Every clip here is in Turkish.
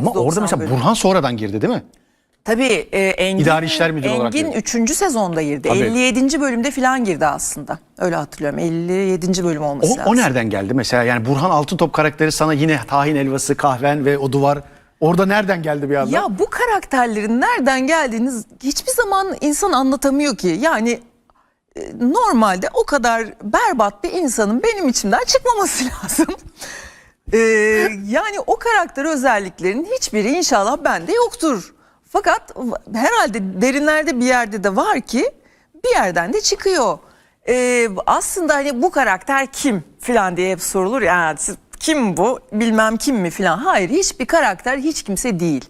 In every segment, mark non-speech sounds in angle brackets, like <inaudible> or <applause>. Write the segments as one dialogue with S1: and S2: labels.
S1: Ama orada
S2: 90
S1: mesela
S2: bölüm.
S1: Burhan sonradan girdi değil mi?
S2: Tabii e, Engin,
S1: İdari İşler Müdürü olarak
S2: Engin
S1: girdi.
S2: 3. sezonda girdi.
S1: Tabii.
S2: 57. bölümde falan girdi aslında. Öyle hatırlıyorum. 57. bölüm olması
S1: O,
S2: lazım.
S1: o nereden geldi mesela? Yani Burhan Altıntop karakteri sana yine tahin helvası, kahven ve o duvar. Orada nereden geldi bir anda?
S2: Ya bu karakterlerin nereden geldiğini hiçbir zaman insan anlatamıyor ki. Yani e, normalde o kadar berbat bir insanın benim içimden çıkmaması <laughs> lazım. E, yani o karakter özelliklerinin hiçbiri inşallah bende yoktur. Fakat herhalde derinlerde bir yerde de var ki bir yerden de çıkıyor. E, aslında hani bu karakter kim filan diye hep sorulur ya siz- kim bu bilmem kim mi filan. Hayır hiçbir karakter hiç kimse değil.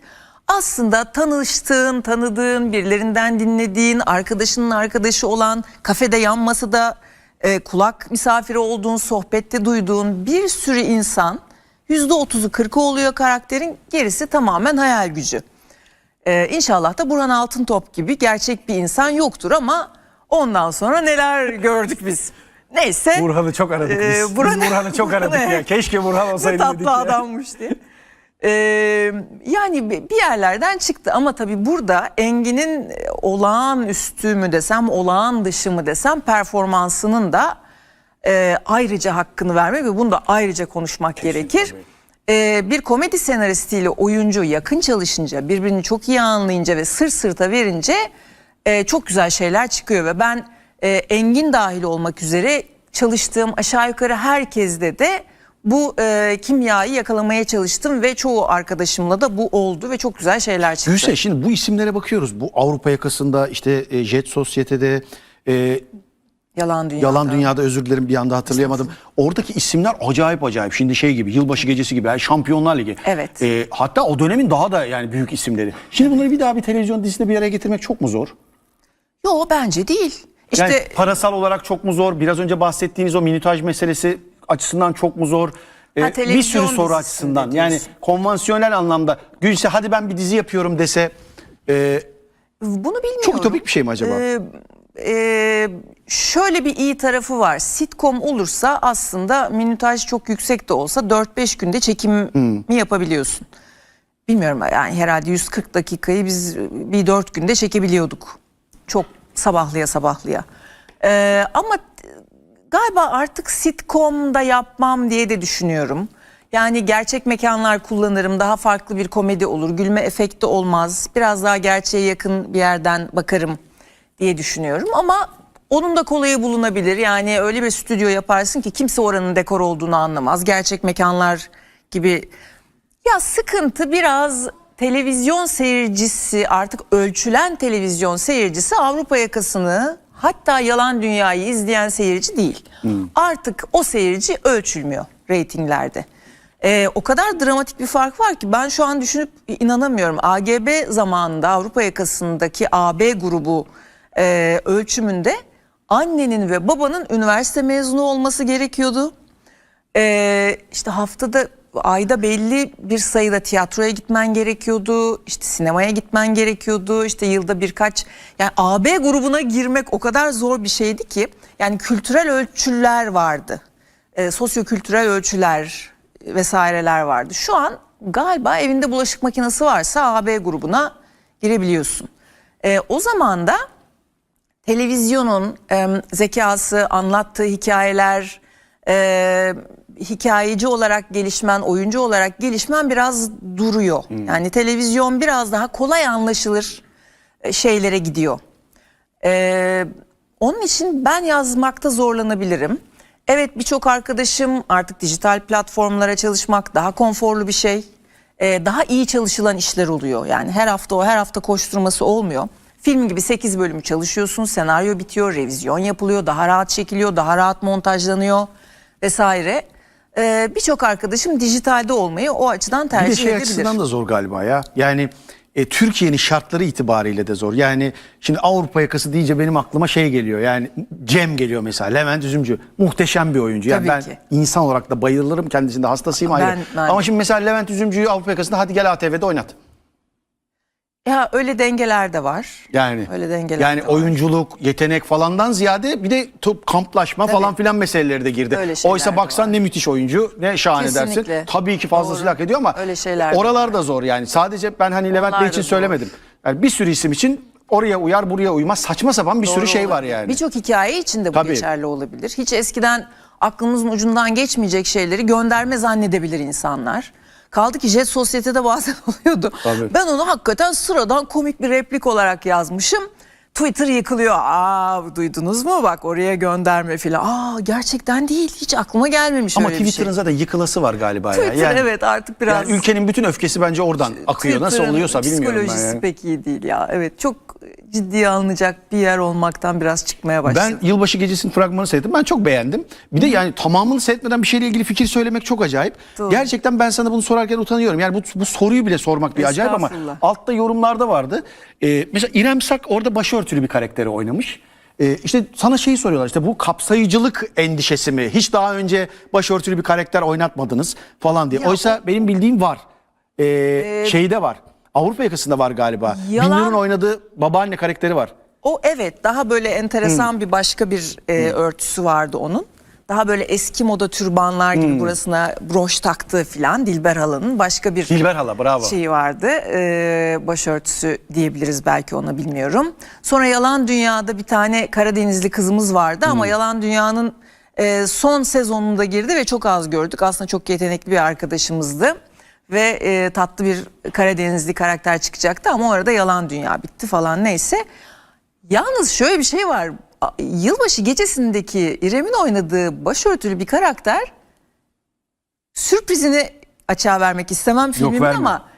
S2: Aslında tanıştığın, tanıdığın, birilerinden dinlediğin, arkadaşının arkadaşı olan, kafede yan masada e, kulak misafiri olduğun, sohbette duyduğun bir sürü insan %30'u 40'ı oluyor karakterin, gerisi tamamen hayal gücü. Ee, inşallah da Burhan Altıntop gibi gerçek bir insan yoktur ama ondan sonra neler gördük biz. Neyse.
S1: Burhan'ı çok aradık
S2: Ee,
S1: biz.
S2: Burhan-
S1: Biz Burhan'ı çok aradık ya. <laughs> Keşke Burhan olsaydı
S2: tatlı
S1: dedik ya.
S2: adammış diye. Ee, yani bir bir yerlerden çıktı ama tabii burada Engin'in olağanüstü mü desem, olağan dışı mı desem performansının da e, ayrıca hakkını vermek ve bunu da ayrıca konuşmak gerekir. Ee, bir komedi senaristiyle oyuncu yakın çalışınca, birbirini çok iyi anlayınca ve sır sırta verince e, çok güzel şeyler çıkıyor ve ben e, Engin dahil olmak üzere çalıştığım aşağı yukarı herkeste de bu e, kimyayı yakalamaya çalıştım ve çoğu arkadaşımla da bu oldu ve çok güzel şeyler çıktı.
S1: Gülse şimdi bu isimlere bakıyoruz. Bu Avrupa yakasında işte e, Jet Sosyete'de e,
S2: Yalan dünyada.
S1: Yalan Dünya'da özür dilerim bir anda hatırlayamadım. Oradaki isimler acayip acayip. Şimdi şey gibi yılbaşı gecesi gibi yani Şampiyonlar Ligi.
S2: Evet.
S1: E, hatta o dönemin daha da yani büyük isimleri. Şimdi bunları bir daha bir televizyon dizisinde bir araya getirmek çok mu zor?
S2: Yo bence değil. İşte
S1: Yani parasal olarak çok mu zor? Biraz önce bahsettiğiniz o minutaj meselesi açısından çok mu zor? Ee,
S2: Ha,
S1: bir sürü soru açısından. Yani konvansiyonel anlamda Gülse hadi ben bir dizi yapıyorum dese e,
S2: bunu bilmiyorum.
S1: çok ütopik bir şey mi acaba?
S2: Ee, e, şöyle bir iyi tarafı var. Sitcom olursa aslında minutaj çok yüksek de olsa 4-5 günde çekim mi yapabiliyorsun? Bilmiyorum yani herhalde 140 dakikayı biz bir 4 günde çekebiliyorduk. Çok sabahlıya sabahlıya. Ee, ama galiba artık sitcom'da yapmam diye de düşünüyorum. Yani gerçek mekanlar kullanırım. Daha farklı bir komedi olur. Gülme efekti olmaz. Biraz daha gerçeğe yakın bir yerden bakarım diye düşünüyorum. Ama onun da kolayı bulunabilir. Yani öyle bir stüdyo yaparsın ki kimse oranın dekor olduğunu anlamaz. Gerçek mekanlar gibi. Ya sıkıntı biraz televizyon seyircisi artık ölçülen televizyon seyircisi Avrupa yakasını hatta yalan dünyayı izleyen seyirci değil. Artık o seyirci ölçülmüyor reytinglerde. Ee, o kadar dramatik bir fark var ki ben şu an düşünüp inanamıyorum. AGB zamanında Avrupa yakasındaki AB grubu e, ölçümünde annenin ve babanın üniversite mezunu olması gerekiyordu. Ee, işte haftada ayda belli bir sayıda tiyatroya gitmen gerekiyordu. işte sinemaya gitmen gerekiyordu. işte yılda birkaç yani AB grubuna girmek o kadar zor bir şeydi ki yani kültürel ölçüler vardı. Ee, sosyokültürel ölçüler vesaireler vardı. Şu an galiba evinde bulaşık makinesi varsa AB grubuna girebiliyorsun. Ee, o zaman da televizyonun e, zekası, anlattığı hikayeler, e, hikayeci olarak gelişmen, oyuncu olarak gelişmen biraz duruyor. Yani televizyon biraz daha kolay anlaşılır e, şeylere gidiyor. E, onun için ben yazmakta zorlanabilirim. Evet birçok arkadaşım artık dijital platformlara çalışmak daha konforlu bir şey. E, daha iyi çalışılan işler oluyor. Yani her hafta o her hafta koşturması olmuyor. Film gibi 8 bölümü çalışıyorsun, senaryo bitiyor, revizyon yapılıyor, daha rahat çekiliyor, daha rahat montajlanıyor vesaire. E, birçok arkadaşım dijitalde olmayı o açıdan
S1: Bir de
S2: tercih
S1: şey
S2: edebilir.
S1: açısından da zor galiba ya. Yani e, Türkiye'nin şartları itibariyle de zor. Yani şimdi Avrupa yakası deyince benim aklıma şey geliyor. Yani Cem geliyor mesela. Levent Üzümcü. Muhteşem bir oyuncu. Yani
S2: Tabii
S1: ben
S2: ki.
S1: insan olarak da bayılırım. Kendisinde hastasıyım ayrı.
S2: Ben- ben
S1: Ama şimdi mesela Levent Üzümcü'yü Avrupa yakasında hadi gel ATV'de oynat.
S2: Ya öyle dengeler de var.
S1: Yani
S2: Öyle dengeler
S1: yani
S2: de var.
S1: oyunculuk, yetenek falandan ziyade bir de top kamplaşma falan filan meseleleri de girdi.
S2: Öyle
S1: Oysa baksan
S2: var.
S1: ne müthiş oyuncu, ne şahane
S2: Kesinlikle.
S1: dersin. Tabii ki fazlasıyla hak ediyor ama
S2: Öyle şeyler
S1: oralar da zor yani. Sadece ben hani Levent Bey için söylemedim. Yani bir sürü isim için oraya uyar, buraya uymaz. Saçma sapan bir sürü
S2: Doğru
S1: şey var
S2: olabilir.
S1: yani.
S2: Birçok hikaye için de bu
S1: Tabii.
S2: geçerli olabilir. Hiç eskiden aklımızın ucundan geçmeyecek şeyleri gönderme zannedebilir insanlar. Kaldı ki Jet Sosyete'de bazen <laughs> oluyordu.
S1: Tabii.
S2: Ben onu hakikaten sıradan komik bir replik olarak yazmışım. Twitter yıkılıyor. Aa duydunuz mu bak oraya gönderme filan. Aa gerçekten değil. Hiç aklıma gelmemiş
S1: Ama
S2: öyle bir şey.
S1: Twitter'ın zaten yıkılası var galiba ya.
S2: Twitter
S1: Yani,
S2: evet artık biraz
S1: yani ülkenin bütün öfkesi bence oradan akıyor. Nasıl oluyorsa bilmiyorum ben
S2: Psikolojisi
S1: yani.
S2: pek iyi değil ya. Evet çok ciddiye alınacak bir yer olmaktan biraz çıkmaya başladı.
S1: Ben yılbaşı gecesinin fragmanı seyrettim. Ben çok beğendim. Bir de yani tamamını seyretmeden bir şeyle ilgili fikir söylemek çok acayip.
S2: Doğru.
S1: Gerçekten ben sana bunu sorarken utanıyorum. Yani bu, bu soruyu bile sormak bir acayip ama altta yorumlarda vardı. Ee, mesela İrem Sak orada başörtülü bir karakteri oynamış. Ee, işte sana şeyi soruyorlar işte bu kapsayıcılık endişesi mi? Hiç daha önce başörtülü bir karakter oynatmadınız falan diye.
S2: Ya
S1: Oysa benim bildiğim var. Ee, şeyde var. Avrupa yakasında var galiba.
S2: Yalan-
S1: Binnur'un oynadığı babaanne karakteri var.
S2: O evet daha böyle enteresan bir başka bir e, örtüsü vardı onun. Daha böyle eski moda türbanlar gibi burasına broş taktığı filan Dilber Hala'nın başka bir
S1: Dilber Hala bravo.
S2: şeyi vardı. E, başörtüsü diyebiliriz belki ona bilmiyorum. Sonra Yalan Dünya'da bir tane Karadenizli kızımız vardı ama Yalan Dünya'nın e, son sezonunda girdi ve çok az gördük. Aslında çok yetenekli bir arkadaşımızdı. Ve e, tatlı bir Karadenizli karakter çıkacaktı ama orada Yalan Dünya bitti falan neyse. Yalnız şöyle bir şey var. Yılbaşı gecesindeki İrem'in oynadığı başörtülü bir karakter sürprizini açığa vermek istemem filmimin
S1: verme.
S2: ama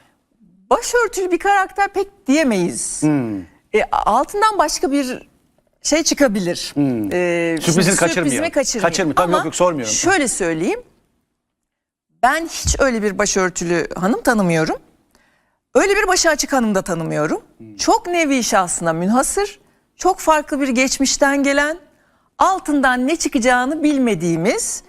S2: başörtülü bir karakter pek diyemeyiz. E, altından başka bir şey çıkabilir. E,
S1: Sürprizini kaçırmıyor.
S2: Sürprizimi kaçırmayayım.
S1: Kaçırmıyor. Tabii
S2: Ama
S1: yok, yok, sormuyorum.
S2: Şöyle söyleyeyim. Ben hiç öyle bir başörtülü hanım tanımıyorum. Öyle bir başı açık hanım da tanımıyorum. Çok nevi şahsına münhasır, çok farklı bir geçmişten gelen, altından ne çıkacağını bilmediğimiz,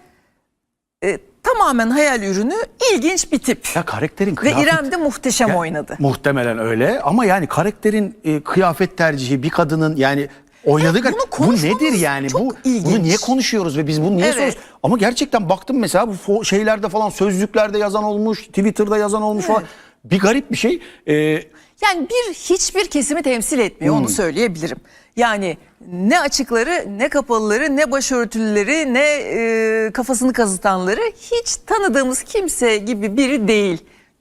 S2: e, tamamen hayal ürünü ilginç bir tip.
S1: Ya karakterin
S2: Ve
S1: kıyafet...
S2: İrem de muhteşem
S1: Ya,
S2: oynadı.
S1: Muhtemelen öyle ama yani karakterin e, kıyafet tercihi bir kadının yani oynadığı
S2: Evet, bunu
S1: bu nedir yani bu
S2: ilginç.
S1: bunu niye konuşuyoruz ve biz bunu niye
S2: Evet.
S1: soruyoruz? Ama gerçekten baktım mesela bu şeylerde falan sözlüklerde yazan olmuş, Twitter'da yazan olmuş falan. Bir garip bir şey. Ee,
S2: Yani bir hiçbir kesimi temsil etmiyor
S1: Hmm.
S2: onu söyleyebilirim. Yani ne açıkları ne kapalıları ne başörtülüleri ne e, kafasını kazıtanları hiç tanıdığımız kimse gibi biri değil.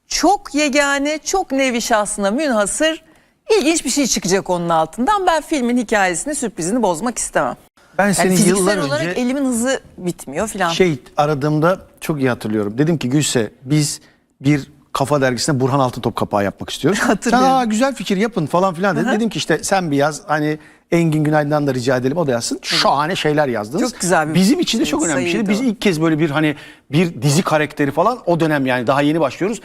S2: Çok yegane çok nevi şahsına münhasır ilginç bir şey çıkacak onun altından. Ben filmin hikayesini sürprizini bozmak istemem.
S1: ben
S2: Yani
S1: seni
S2: fiziksel
S1: yıllar
S2: olarak
S1: önce
S2: elimin hızı bitmiyor filan.
S1: şey aradığımda çok iyi hatırlıyorum. Dedim ki Gülse biz bir kafa dergisine Burhan Altıntop kapağı yapmak istiyoruz. <laughs>
S2: Hatırlıyorum.
S1: Sen, "Aa, güzel fikir yapın falan filan dedi. Dedim ki işte sen bir yaz hani Engin Günaydın'dan da rica edelim o da yazsın. Şahane şeyler yazdınız.
S2: Çok güzel bir
S1: Bizim için de
S2: şey,
S1: çok önemli bir şeydi.
S2: sayıydı
S1: Biz
S2: o.
S1: ilk kez böyle bir hani bir dizi karakteri falan o dönem yani daha yeni başlıyoruz.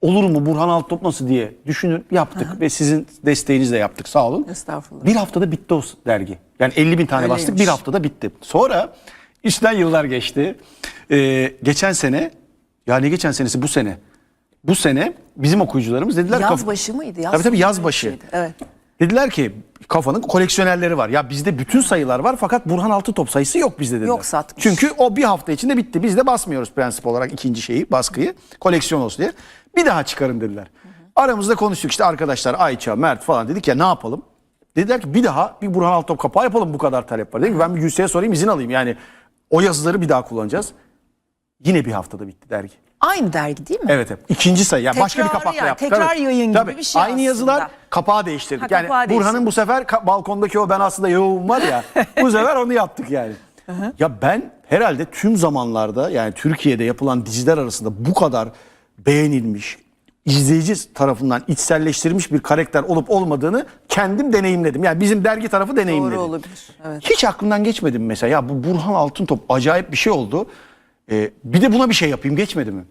S1: Olur mu Burhan Altıntop nasıl diye düşünüp yaptık ve sizin desteğinizle yaptık sağ olun.
S2: Estağfurullah.
S1: Bir haftada bitti o dergi. Yani 50 bin tane bastık
S2: Öyleymiş.
S1: bir haftada bitti. Sonra üstten yıllar geçti. Ee, geçen sene ya ne geçen senesi bu sene. Bu sene bizim okuyucularımız dediler
S2: Yaz başı mıydı? Yaz
S1: tabii tabii yaz başı.
S2: şeydi, Evet.
S1: Dediler ki kafanın koleksiyonerleri var. Ya bizde bütün sayılar var fakat Burhan Altıntop sayısı yok bizde dediler.
S2: Yok satmış.
S1: Çünkü o bir hafta içinde bitti. Biz de basmıyoruz prensip olarak ikinci şeyi baskıyı. Koleksiyon olsun diye. Bir daha çıkarın dediler. Aramızda konuştuk işte arkadaşlar Ayça, Mert falan dedik ya ne yapalım? Dediler ki bir daha bir Burhan Altıntop kapağı yapalım bu kadar talep var. Dedim ki ben bir Gülse'ye sorayım izin alayım. Yani o yazıları bir daha kullanacağız. Yine bir haftada bitti dergi.
S2: Aynı dergi değil mi?
S1: Evet evet. İkinci sayı. Yani başka bir
S2: Tekrarı
S1: kapakla
S2: yani,
S1: yaptık.
S2: tekrar
S1: Tabii.
S2: yayın gibi bir şey
S1: Aynı yazılar
S2: aslında.
S1: kapağı değiştirdik.
S2: Ha,
S1: yani
S2: kapağı
S1: Burhan'ın
S2: değiştirdik.
S1: bu sefer ka- balkondaki o ben aslında yoğum var ya. bu sefer onu yaptık yani. ya ben herhalde tüm zamanlarda yani Türkiye'de yapılan diziler arasında bu kadar beğenilmiş, izleyici tarafından içselleştirilmiş bir karakter olup olmadığını kendim deneyimledim. Yani bizim dergi tarafı deneyimledi.
S2: Doğru olabilir. Evet.
S1: Hiç aklımdan geçmedi mi mesela? Ya bu Burhan Altıntop acayip bir şey oldu. Ee, bir de buna bir şey yapayım geçmedi mi?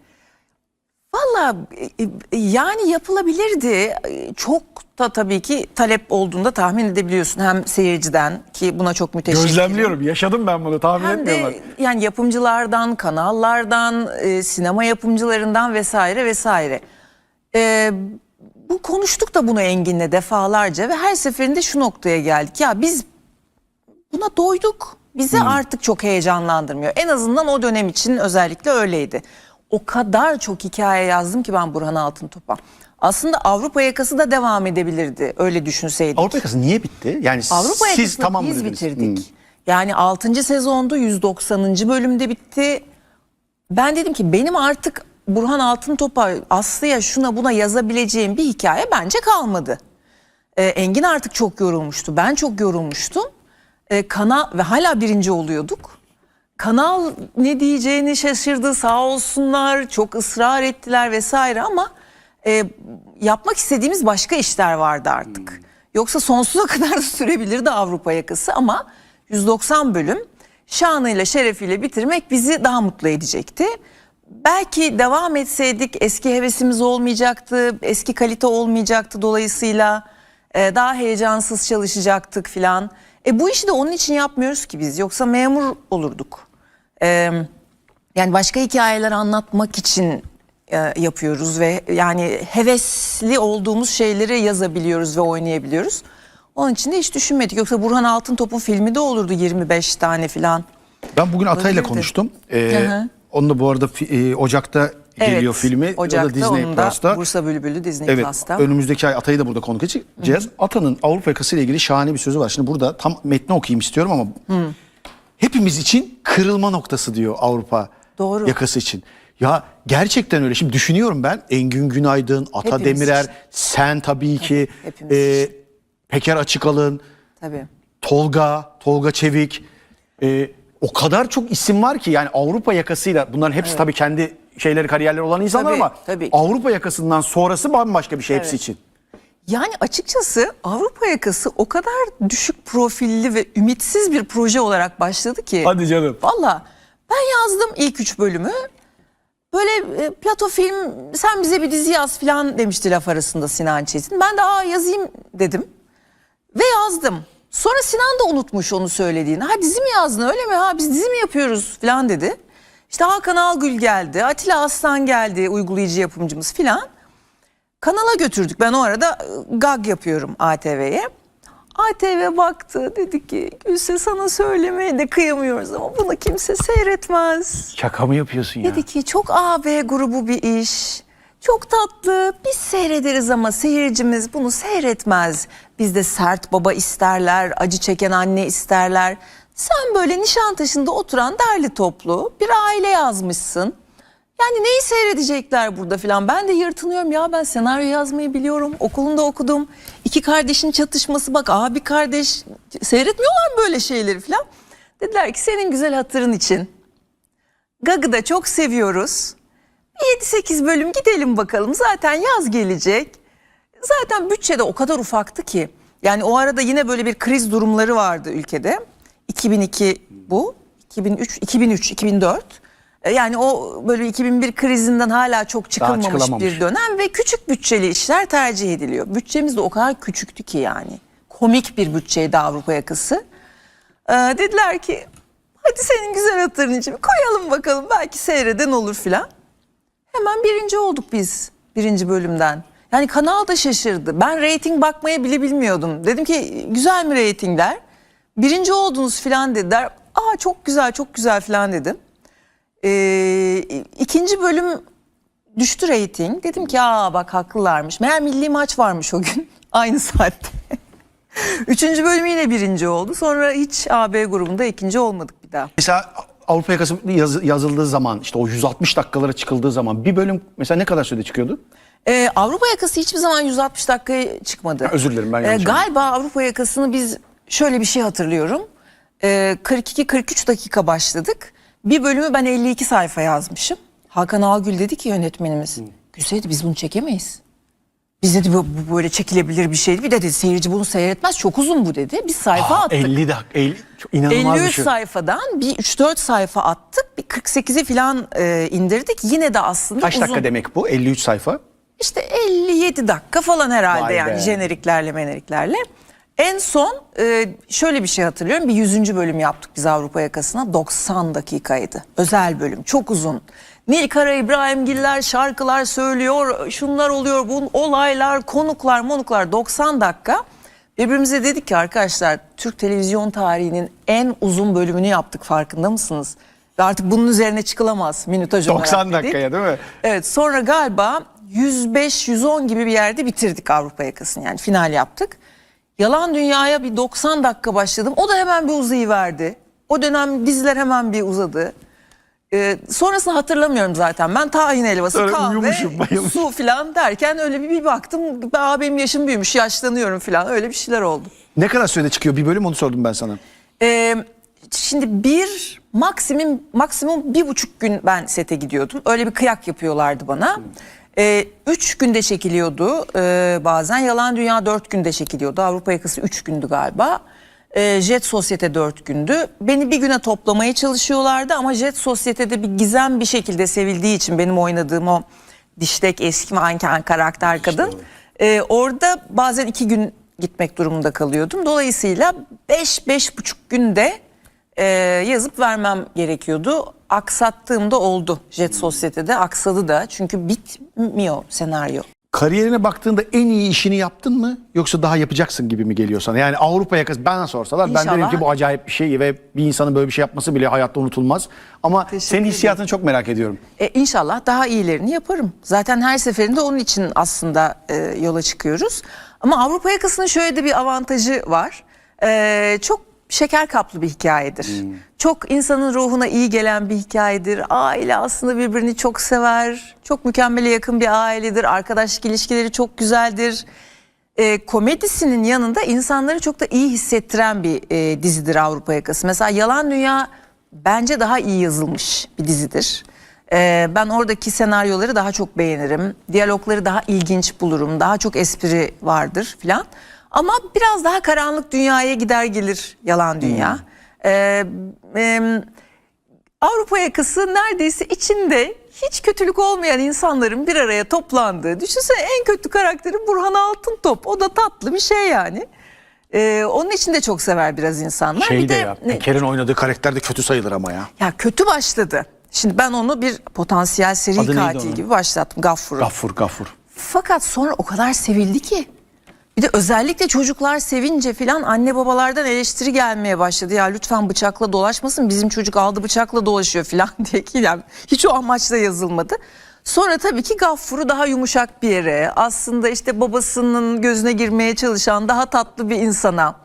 S2: Valla e, e, yani yapılabilirdi. E, Çok da tabii ki talep olduğunda tahmin edebiliyorsun. Hem seyirciden ki buna çok müteşekkirim.
S1: Gözlemliyorum. Yaşadım ben bunu. Tahmin
S2: Hem
S1: etmiyorlar.
S2: de yani yapımcılardan, kanallardan, e, sinema yapımcılarından vesaire vesaire. E, bu konuştuk da bunu Engin'le defalarca ve her seferinde şu noktaya geldik. Ya biz buna doyduk. Bizi artık çok heyecanlandırmıyor. En azından o dönem için özellikle öyleydi. O kadar çok hikaye yazdım ki ben Burhan Altıntop'a. Aslında Avrupa yakası da devam edebilirdi öyle düşünseydik.
S1: Avrupa yakası niye bitti? Yani
S2: Avrupa
S1: siz tamam
S2: biz bitirdik.
S1: Hmm.
S2: Yani 6. sezonda 190. bölümde bitti. Ben dedim ki benim artık Burhan Altıntop'a Aslı'ya şuna buna yazabileceğim bir hikaye bence kalmadı. Ee, Engin artık çok yorulmuştu. Ben çok yorulmuştum. Ee, kanal ve hala birinci oluyorduk. Kanal ne diyeceğini şaşırdı sağ olsunlar. Çok ısrar ettiler vesaire ama e, yapmak istediğimiz başka işler vardı artık. Yoksa sonsuza <laughs> kadar da sürebilirdi Avrupa yakası ama 190 bölüm şanıyla şerefiyle bitirmek bizi daha mutlu edecekti. Belki devam etseydik eski hevesimiz olmayacaktı, eski kalite olmayacaktı dolayısıyla e, daha heyecansız çalışacaktık filan. E bu işi de onun için yapmıyoruz ki biz yoksa memur olurduk. E, yani başka hikayeler anlatmak için e, yapıyoruz ve yani hevesli olduğumuz şeyleri yazabiliyoruz ve oynayabiliyoruz. Onun için de hiç düşünmedik. Yoksa Burhan Altıntop'un filmi de olurdu 25 tane filan.
S1: Ben bugün Atay'la konuştum. Ee,
S2: Hı hı.
S1: onun da bu arada e, Ocak'ta geliyor filmi.
S2: Ocak'ta
S1: o da Disney
S2: onun da
S1: Plus'ta.
S2: Bursa Bülbülü Disney
S1: Evet.
S2: Plus'ta.
S1: Önümüzdeki ay Atay'ı da burada konuk edeceğiz. Ata'nın Avrupa yakası ile ilgili şahane bir sözü var. Şimdi burada tam metni okuyayım istiyorum ama hepimiz için kırılma noktası diyor Avrupa
S2: Doğru.
S1: yakası için. Ya gerçekten öyle. Şimdi düşünüyorum ben Engin Günaydın, Ata
S2: Hepimiz
S1: Demirer,
S2: için.
S1: sen tabii ki,
S2: hepimiz
S1: e,
S2: için.
S1: Peker Açıkalın,
S2: Tabii.
S1: Tolga, Tolga Çevik. e, o kadar çok isim var ki yani Avrupa yakasıyla bunların hepsi tabii kendi şeyleri kariyerleri olan insanlar
S2: Tabii,
S1: ama
S2: tabii.
S1: Avrupa yakasından sonrası bambaşka bir şey hepsi için.
S2: Yani açıkçası Avrupa yakası o kadar düşük profilli ve ümitsiz bir proje olarak başladı ki.
S1: Hadi canım.
S2: Valla ben yazdım ilk üç bölümü. Böyle e, Plato film sen bize bir dizi yaz falan demişti laf arasında Sinan Çetin. Ben de aa yazayım dedim ve yazdım. Sonra Sinan da unutmuş onu söylediğini. Ha dizi mi yazdın öyle mi? Ha biz dizi mi yapıyoruz falan dedi. İşte Hakan Algül geldi, Atilla Aslan geldi uygulayıcı yapımcımız filan. Kanala götürdük. Ben o arada e, gag yapıyorum ATV'ye. ATV baktı dedi ki Gülse sana söylemeye de kıyamıyoruz ama bunu kimse seyretmez.
S1: Şaka mı yapıyorsun ya?
S2: Dedi ki çok AB grubu bir iş. Çok tatlı. Biz seyrederiz ama seyircimiz bunu seyretmez. Bizde sert baba isterler, acı çeken anne isterler. Sen böyle Nişantaşı'nda oturan derli toplu bir aile yazmışsın. Yani neyi seyredecekler burada filan. Ben de yırtınıyorum ya ben senaryo yazmayı biliyorum. Okulunda okudum. İki kardeşin çatışması bak abi kardeş seyretmiyorlar mı böyle şeyleri filan. Dediler ki senin güzel hatırın için Gag'ı da çok seviyoruz. Bir 7-8 bölüm gidelim bakalım. Zaten yaz gelecek. Zaten bütçe de o kadar ufaktı ki. Yani o arada yine böyle bir kriz durumları vardı ülkede. 2002 bu. 2003, 2003, 2004. E, Yani o böyle 2001 krizinden hala çok çıkılmamış bir dönem ve küçük bütçeli işler tercih ediliyor. Bütçemiz de o kadar küçüktü ki yani. Komik bir bütçeydi Avrupa yakası. Ee, dediler ki hadi senin güzel hatırın için koyalım bakalım belki seyreden olur filan. Hemen birinci olduk biz birinci bölümden. Yani kanal da şaşırdı. Ben reyting bakmayı bile bilmiyordum. Dedim ki güzel mi reytingler? Birinci oldunuz filan dediler. Aa çok güzel çok güzel filan dedim. Ee, ikinci bölüm düştü reyting. Dedim ki aa bak haklılarmış. Meğer milli maç varmış o gün. <laughs> Aynı saatte. <laughs> Üçüncü bölüm yine birinci oldu. Sonra hiç AB grubunda ikinci olmadık bir daha.
S1: Mesela Avrupa yakası yaz- yazıldığı zaman işte o 160 dakikalara çıkıldığı zaman bir bölüm mesela ne kadar sürede çıkıyordu?
S2: Ee, Avrupa yakası hiçbir zaman 160 dakikaya çıkmadı.
S1: Ha, özür dilerim, ben
S2: Ee,
S1: yanlış
S2: Galiba Avrupa yakasını biz şöyle bir şey hatırlıyorum. Ee, 42-43 dakika başladık. Bir bölümü ben 52 sayfa yazmışım. Hakan Ağgül dedi ki yönetmenimiz. Güzel dedi biz bunu çekemeyiz. Biz dedi bu, bu böyle çekilebilir bir şeydi. Bir de dedi seyirci bunu seyretmez çok uzun bu dedi. Biz sayfa attık.
S1: 50 dakika. 50, çok inanılmaz bir
S2: 53
S1: şey.
S2: sayfadan bir 3-4 sayfa attık. Bir 48'i falan e, indirdik. Yine de aslında
S1: Kaç dakika
S2: uzun.
S1: demek bu? 53 sayfa.
S2: İşte 57 dakika falan herhalde
S1: Vay
S2: yani
S1: be.
S2: jeneriklerle meneriklerle. En son e, şöyle bir şey hatırlıyorum. Bir 100. bölüm yaptık biz Avrupa yakasına. 90 dakikaydı. Özel bölüm. Çok uzun. Nil Kara İbrahimgiller şarkılar söylüyor, şunlar oluyor, bu olaylar, konuklar, monuklar 90 dakika. Birbirimize dedik ki arkadaşlar Türk televizyon tarihinin en uzun bölümünü yaptık farkında mısınız? Ve artık bunun üzerine çıkılamaz minutaj olarak
S1: 90
S2: dedik.
S1: dakikaya değil mi?
S2: Evet sonra galiba 105-110 gibi bir yerde bitirdik Avrupa yakasını yani final yaptık. Yalan Dünya'ya bir 90 dakika başladım. O da hemen bir uzayıverdi. O dönem diziler hemen bir uzadı. Ee, sonrasını hatırlamıyorum zaten. Ben tahin helvası,
S1: Sonra
S2: kahve,
S1: bayılmış.
S2: su falan derken öyle bir, bir baktım. Aa, benim yaşım büyümüş, yaşlanıyorum falan. Öyle bir şeyler oldu.
S1: Ne kadar sürede çıkıyor bir bölüm onu sordum ben sana.
S2: Ee, şimdi bir maksimum maksimum bir buçuk gün ben sete gidiyordum. Öyle bir kıyak yapıyorlardı bana. Ee, üç günde çekiliyordu ee, bazen. Yalan Dünya dört günde çekiliyordu. Avrupa Yakası üç gündü galiba. Ee, Jet Sosyete dört gündü. Beni bir güne toplamaya çalışıyorlardı ama Jet Sosyete'de bir gizem bir şekilde sevildiği için benim oynadığım o diştek eski manken karakter kadın. Ee, orada bazen iki gün gitmek durumunda kalıyordum. Dolayısıyla 5 beş, buçuk günde e, yazıp vermem gerekiyordu. Aksattığımda oldu Jet Sosyete'de aksadı da çünkü bitmiyor senaryo.
S1: Kariyerine baktığında en iyi işini yaptın mı yoksa daha yapacaksın gibi mi geliyor sana? Yani Avrupa yakası bana sorsalar ben derim
S2: İnşallah.
S1: ki bu acayip bir şey ve bir insanın böyle bir şey yapması bile hayatta unutulmaz. Ama
S2: Teşekkür
S1: senin hissiyatını çok merak ediyorum.
S2: E, inşallah daha iyilerini yaparım. Zaten her seferinde onun için aslında e, yola çıkıyoruz. Ama Avrupa yakasının şöyle de bir avantajı var. E, çok şeker kaplı bir hikayedir. Çok insanın ruhuna iyi gelen bir hikayedir. Aile aslında birbirini çok sever. Çok mükemmele yakın bir ailedir. Arkadaşlık ilişkileri çok güzeldir. E, komedisinin yanında insanları çok da iyi hissettiren bir e, dizidir Avrupa Yakası. Mesela Yalan Dünya bence daha iyi yazılmış bir dizidir. E, ben oradaki senaryoları daha çok beğenirim. Diyalogları daha ilginç bulurum. Daha çok espri vardır filan. Ama biraz daha karanlık dünyaya gider gelir Yalan Dünya. E, e, Avrupa yakası neredeyse içinde hiç kötülük olmayan insanların bir araya toplandığı. Düşünsene en kötü karakteri Burhan Altıntop. O da tatlı bir şey yani. Ee, onun için de çok sever biraz insanlar.
S1: Şey
S2: bir
S1: de
S2: de
S1: ya Peker'in oynadığı karakter de kötü sayılır ama ya.
S2: ya kötü başladı. Şimdi ben onu bir potansiyel seri
S1: Adı
S2: katil gibi başlattım Gaffur'u.
S1: Gaffur Gaffur.
S2: Fakat sonra o kadar sevildi ki. Bir de özellikle çocuklar sevince filan anne babalardan eleştiri gelmeye başladı. Ya lütfen bıçakla dolaşmasın bizim çocuk aldı bıçakla dolaşıyor filan <laughs> diye ki yani hiç o amaçla yazılmadı. Sonra tabii ki Gaffur'u daha yumuşak bir yere aslında işte babasının gözüne girmeye çalışan daha tatlı bir insana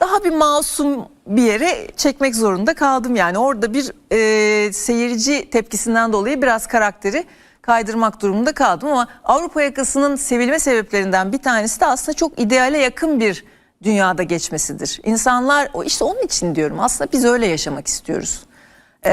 S2: daha bir masum bir yere çekmek zorunda kaldım. Yani orada bir e, seyirci tepkisinden dolayı biraz karakteri kaydırmak durumunda kaldım. Ama Avrupa yakasının sevilme sebeplerinden bir tanesi de aslında çok ideale yakın bir dünyada geçmesidir. İnsanlar işte onun için diyorum aslında biz öyle yaşamak istiyoruz. Ee,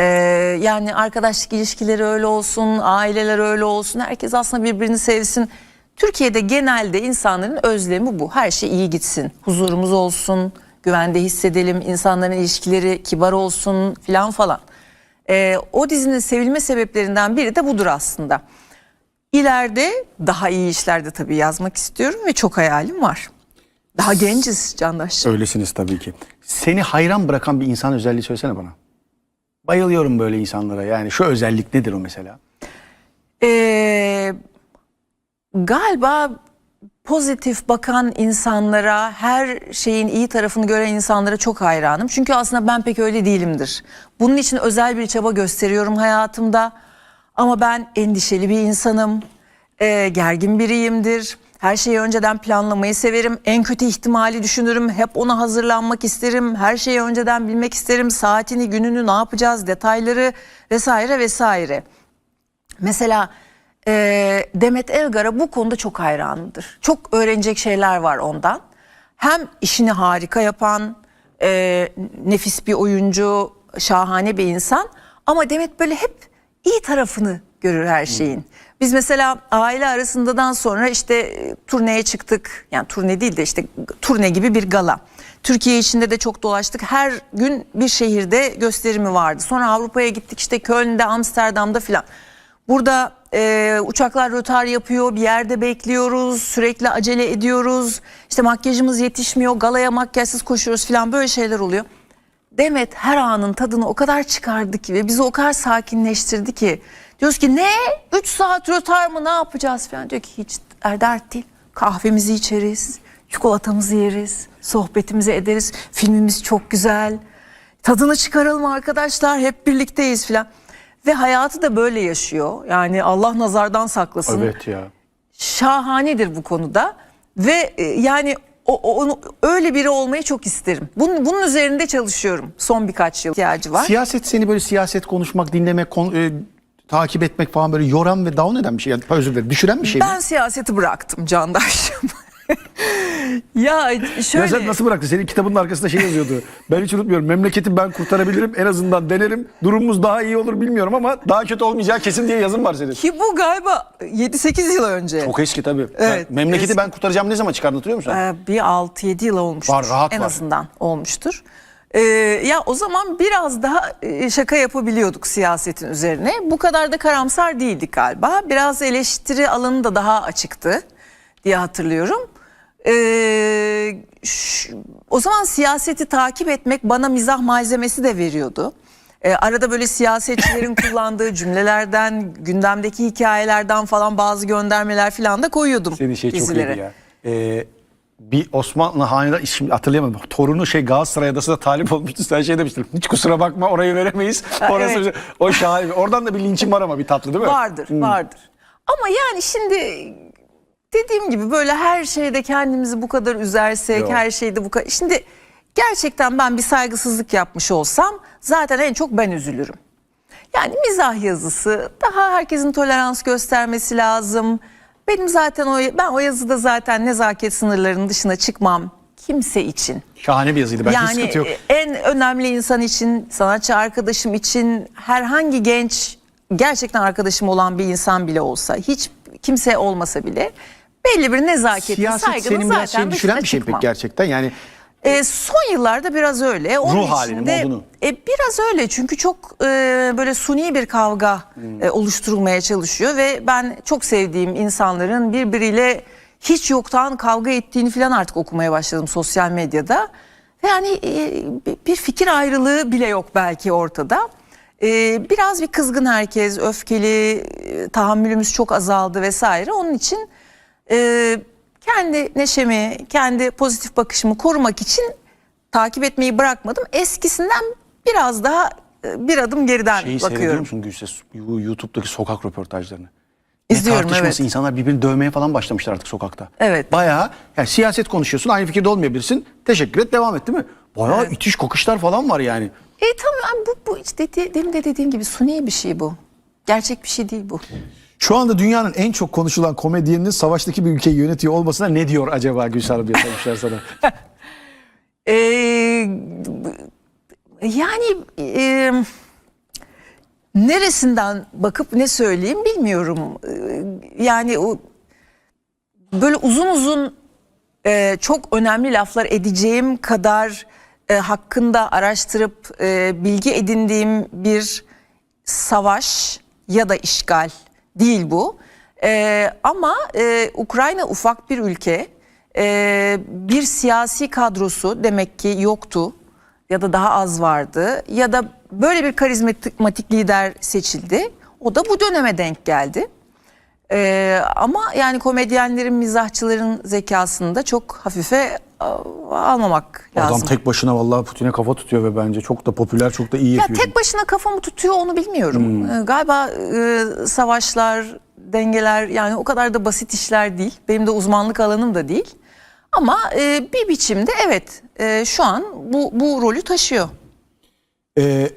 S2: yani arkadaşlık ilişkileri öyle olsun, aileler öyle olsun. Herkes aslında birbirini sevsin. Türkiye'de genelde insanların özlemi bu. Her şey iyi gitsin, huzurumuz olsun, güvende hissedelim, insanların ilişkileri kibar olsun filan falan. Ee, o dizinin sevilme sebeplerinden biri de budur aslında. İleride daha iyi işlerde tabii yazmak istiyorum ve çok hayalim var. Daha genciz Candaş.
S1: Öylesiniz tabii ki. Seni hayran bırakan bir insan özelliği söylesene bana. Bayılıyorum böyle insanlara. Yani şu özellik nedir o mesela?
S2: Ee, galiba pozitif bakan insanlara, her şeyin iyi tarafını gören insanlara çok hayranım. Çünkü aslında ben pek öyle değilimdir. Bunun için özel bir çaba gösteriyorum hayatımda. Ama ben endişeli bir insanım, ee, gergin biriyimdir. Her şeyi önceden planlamayı severim. En kötü ihtimali düşünürüm. Hep ona hazırlanmak isterim. Her şeyi önceden bilmek isterim. Saatini, gününü ne yapacağız, detayları vesaire vesaire. Mesela e, Demet Evgar'a bu konuda çok hayranımdır. Çok öğrenecek şeyler var ondan. Hem işini harika yapan, e, nefis bir oyuncu, şahane bir insan. Ama Demet böyle hep iyi tarafını görür her şeyin. Biz mesela aile arasındadan sonra işte e, turneye çıktık. Yani turne değil de işte turne gibi bir gala. Türkiye içinde de çok dolaştık. Her gün bir şehirde gösterimi vardı. Sonra Avrupa'ya gittik işte Köln'de, Amsterdam'da filan. Burada e, uçaklar rötar yapıyor, bir yerde bekliyoruz, sürekli acele ediyoruz. İşte makyajımız yetişmiyor, galaya makyajsız koşuyoruz falan böyle şeyler oluyor. Demet her anın tadını o kadar çıkardı ki ve bizi o kadar sakinleştirdi ki Diyoruz ki ne? 3 saat rötar mı ne yapacağız falan. Diyor ki hiç er- dert değil. Kahvemizi içeriz, çikolatamızı yeriz, sohbetimizi ederiz. Filmimiz çok güzel. Tadını çıkaralım arkadaşlar hep birlikteyiz falan. Ve hayatı da böyle yaşıyor. Yani Allah nazardan saklasın
S1: Evet ya.
S2: şahanedir bu konuda ve e, yani o, onu öyle biri olmayı çok isterim. Bunun, bunun üzerinde çalışıyorum. Son birkaç yıl ihtiyacı var.
S1: Siyaset seni böyle siyaset konuşmak, dinlemek, kon- e, takip etmek falan böyle yoran ve down eden bir şey. Yani, özür dilerim düşüren bir şey mi?
S2: Ben siyaseti bıraktım Candaş'ım. Ya <laughs>
S1: Ya
S2: şöyle
S1: sen nasıl bıraktın? Senin kitabının arkasında şey yazıyordu. Ben hiç unutmuyorum. Memleketi ben kurtarabilirim. En azından denerim. Durumumuz daha iyi olur bilmiyorum ama daha kötü olmayacağı kesin diye yazın var senin.
S2: ki bu galiba 7-8 yıl önce.
S1: Çok eski tabii.
S2: Evet,
S1: Ben- memleketi
S2: eski.
S1: ben kurtaracağım ne zaman çıkardın hatırlıyor musun?
S2: Ee, bir 6-7 yıl olmuştur.
S1: Var, rahat
S2: en
S1: var.
S2: azından olmuştur. Ee, ya o zaman biraz daha e, şaka yapabiliyorduk siyasetin üzerine. Bu kadar da karamsar değildik galiba. Biraz eleştiri alanı da daha açıktı diye hatırlıyorum. Ee, ş- o zaman siyaseti takip etmek bana mizah malzemesi de veriyordu. Ee, arada böyle siyasetçilerin <laughs> kullandığı cümlelerden, gündemdeki hikayelerden falan bazı göndermeler falan da koyuyordum
S1: Senin şey çok
S2: dizilere.
S1: iyiydi ya. Ee, bir Osmanlı hanede şimdi hatırlayamadım. Torunu şey Galatasaray Adası'na talip olmuştu. Sen şey demiştin. Hiç kusura bakma orayı veremeyiz. <laughs> Orası
S2: evet.
S1: o şahane. Oradan da bir linçim var ama bir tatlı değil mi?
S2: Vardır, vardır. Ama yani şimdi dediğim gibi böyle her şeyde kendimizi bu kadar üzersek,
S1: Yok.
S2: her şeyde bu kadar... Şimdi gerçekten ben bir saygısızlık yapmış olsam zaten en çok ben üzülürüm. Yani mizah yazısı daha herkesin tolerans göstermesi lazım. Benim zaten o ben o yazıda zaten nezaket sınırlarının dışına çıkmam kimse için.
S1: Şahane bir yazıydı. Bence
S2: Yani
S1: sıkıntı yok.
S2: en önemli insan için, sanatçı arkadaşım için, herhangi genç gerçekten arkadaşım olan bir insan bile olsa, hiç kimse olmasa bile belli bir nezaketin,
S1: Siyaset
S2: saygının
S1: senin biraz
S2: zaten
S1: şey düşüren bir şey mi
S2: çıkmam.
S1: gerçekten? Yani
S2: E, son yıllarda biraz öyle. Onun
S1: Ruh halini,
S2: içinde-
S1: modunu.
S2: E, biraz öyle çünkü çok e, böyle suni bir kavga
S1: Hmm.
S2: e, oluşturulmaya çalışıyor ve ben çok sevdiğim insanların birbiriyle hiç yoktan kavga ettiğini falan artık okumaya başladım sosyal medyada. Ve Yani e, bir fikir ayrılığı bile yok belki ortada. E, biraz bir kızgın herkes, öfkeli, e, tahammülümüz çok azaldı vesaire. Onun için e, kendi neşemi, kendi pozitif bakışımı korumak için takip etmeyi bırakmadım. Eskisinden biraz daha e, bir adım geriden
S1: şeyi seyrediyor
S2: bakıyorum.
S1: musun Gülses? YouTube'daki sokak röportajlarını.
S2: İzliyorum,
S1: ne tartışması
S2: evet.
S1: insanlar birbirini dövmeye falan başlamışlar artık sokakta.
S2: Evet.
S1: Bayağı yani siyaset konuşuyorsun aynı fikirde olmayabilirsin. Teşekkür et devam et değil mi? Bayağı itiş kakışlar falan var yani.
S2: E tamam bu, bu işte de- demin de dediğim gibi suni bir şey bu. Gerçek bir şey değil bu.
S1: Şu anda dünyanın en çok konuşulan komedyeninin savaştaki bir ülkeyi yönetiyor olmasına ne diyor acaba Gülsar diye sormuşlar sana. <laughs>
S2: Ee, yani e, neresinden bakıp ne söyleyeyim bilmiyorum. Ee, yani o böyle uzun uzun e, çok önemli laflar edeceğim kadar e, hakkında araştırıp e, bilgi edindiğim bir savaş ya da işgal değil bu. E, ama e, Ukrayna ufak bir ülke. E, bir siyasi kadrosu demek ki yoktu ya da daha az vardı ya da böyle bir karizmatik lider seçildi. O da bu döneme denk geldi. Ee, ama yani komedyenlerin, mizahçıların zekasını da çok hafife almamak lazım.
S1: Adam tek başına vallahi Putin'e kafa tutuyor ve bence çok da popüler çok da iyi
S2: ya
S1: yapıyor.
S2: tek başına kafamı tutuyor onu bilmiyorum.
S1: Hmm.
S2: Ee, galiba e, savaşlar, dengeler yani o kadar da basit işler değil. Benim de uzmanlık alanım da değil. Ama e, bir biçimde evet e, şu an bu bu rolü taşıyor.
S1: Ee,